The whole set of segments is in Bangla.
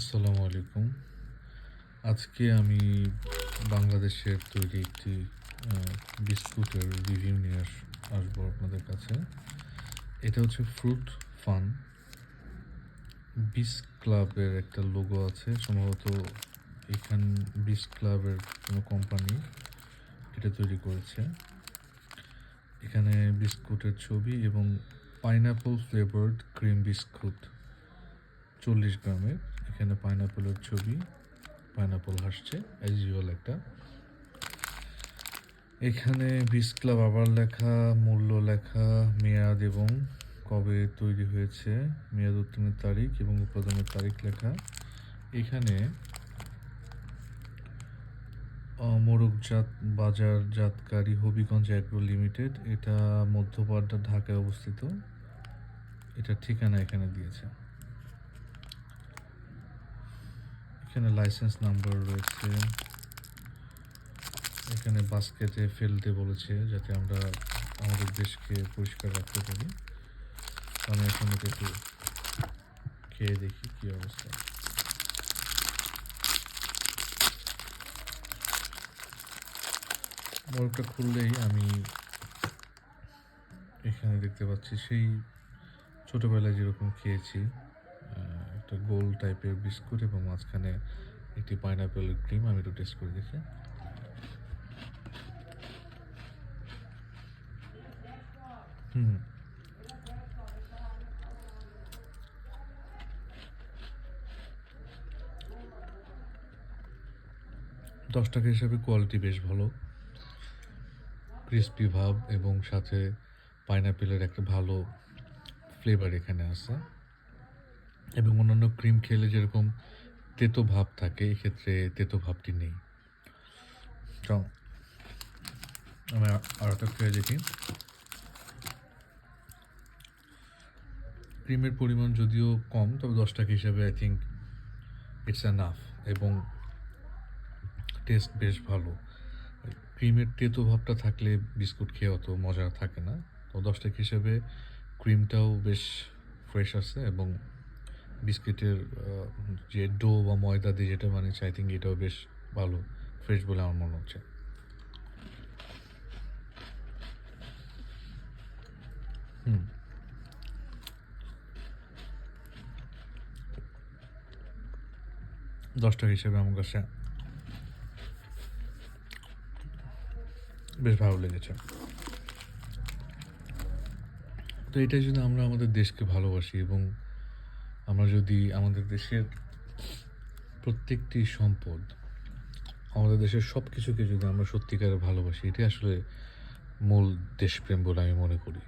আসসালামু আলাইকুম। আজকে আমি বাংলাদেশের তৈরি একটি বিস্কুটের রিভিউ নিয়ে আস, আসব আপনাদের কাছে। এটা হচ্ছে ফ্রুট ফান বিস ক্লাবের একটা লোগো আছে। সম্ভবত এখান বিস ক্লাবের কোনো কোম্পানি এটা তৈরি করেছে। এখানে বিস্কুটের ছবি এবং পাইনাপল ফ্লেভার্ড ক্রিম বিস্কুট চল্লিশ গ্রামের। এখানে পাইনাপলের ছবি, পাইনাপল হাসছে অ্যাজ ইউয়াল একটা। এখানে বিস ক্লাব আবার লেখা, মূল্য লেখা, মেয়াদ এবং কবে তৈরি হয়েছে, মেয়াদ উত্তীর্ণের তারিখ এবং উৎপাদনের তারিখ লেখা। এখানে মোরগজাত বাজারজাতকারী হবিগঞ্জ অ্যাগ্রো লিমিটেড, এটা মধ্যপাড়া ঢাকায় অবস্থিত। এটা ঠিকানা এখানে দিয়েছে। এখানে লাইসেন্স নাম্বার রয়েছে। এখানে বাস্কেটে ফেলতে বলেছে যাতে আমরা আমাদের দেশকে পরিষ্কার রাখতে পারি। আমি এখন একটু খেয়ে দেখি কি অবস্থা। বরফটা খুললেই আমি এখানে দেখতে পাচ্ছি, সেই ছোটবেলায় যেরকম খেয়েছি। একটা গোল টাইপের বিস্কুট এবং মাঝখানে একটি পাইনাপেলের ক্রিম আমি একটু টেস্ট করে দেখি। হুম। দশ টাকা হিসাবে কোয়ালিটি বেশ ভালো। ক্রিস্পি ভাব এবং সাথে পাইনাপেলের একটা ভালো ফ্লেভার এখানে আছে। এবং অন্যান্য ক্রিম খেলে যেরকম তেতো ভাব থাকে, এক্ষেত্রে তেতো ভাবটি নেই। আমি আর একটা খেয়ে দেখি। ক্রিমের পরিমাণ যদিও কম, তবে দশ টাকা হিসাবে আই থিঙ্ক ইটস নাফ এবং টেস্ট বেশ ভালো। ক্রিমের তেতো ভাবটা থাকলে বিস্কুট খেয়ে অত মজা থাকে না। তো দশ টাকা হিসেবে ক্রিমটাও বেশ ফ্রেশ আছে এবং বিস্কিটের যে ডো বা ময়দা দিয়ে যেটা বানিয়েছে আই থিঙ্ক এটাও বেশ ভালো ফ্রেশ বলে আমার মনে হচ্ছে। হুম। দশ টাকা হিসেবে আমার কাছে বেশ ভালো লেগেছে। তো এটাই যদি আমরা আমাদের দেশকে ভালোবাসি এবং আমরা যদি আমাদের দেশের প্রত্যেকটি সম্পদ, আমাদের দেশের সব কিছুকে যদি আমরা সত্যিকারে ভালোবাসি, এটাই আসলে মূল দেশপ্রেম বলে আমি মনে করি।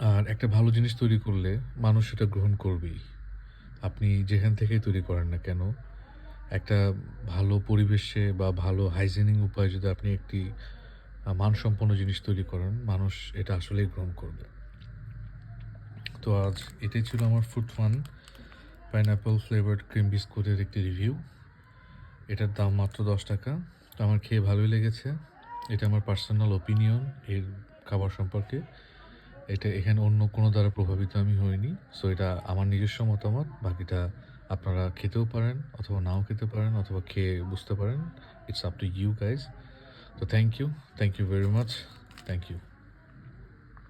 আর একটা ভালো জিনিস তৈরি করলে মানুষ সেটা গ্রহণ করবেই। আপনি যেখান থেকেই তৈরি করেন না কেন, একটা ভালো পরিবেশে বা ভালো হাইজেনিং উপায়ে যদি আপনি একটি মানসম্পন্ন জিনিস তৈরি করেন, মানুষ এটা আসলেই গ্রহণ করবে। তো আজ এটাই ছিল আমার food fun pineapple flavoured cream বিস্কুটের একটি রিভিউ এটার দাম মাত্র দশ টাকা। তো আমার খেয়ে ভালোই লেগেছে। এটা আমার পার্সোনাল ওপিনিয়ন এর খাবার সম্পর্কে। এটা এখানে অন্য কোনো দ্বারা প্রভাবিত আমি হইনি। সো এটা আমার নিজস্ব মতামত। বাকিটা আপনারা খেতেও পারেন অথবা নাও খেতে পারেন অথবা খেয়ে বুঝতে পারেন। It's up to you guys তো thank you thank you very much thank you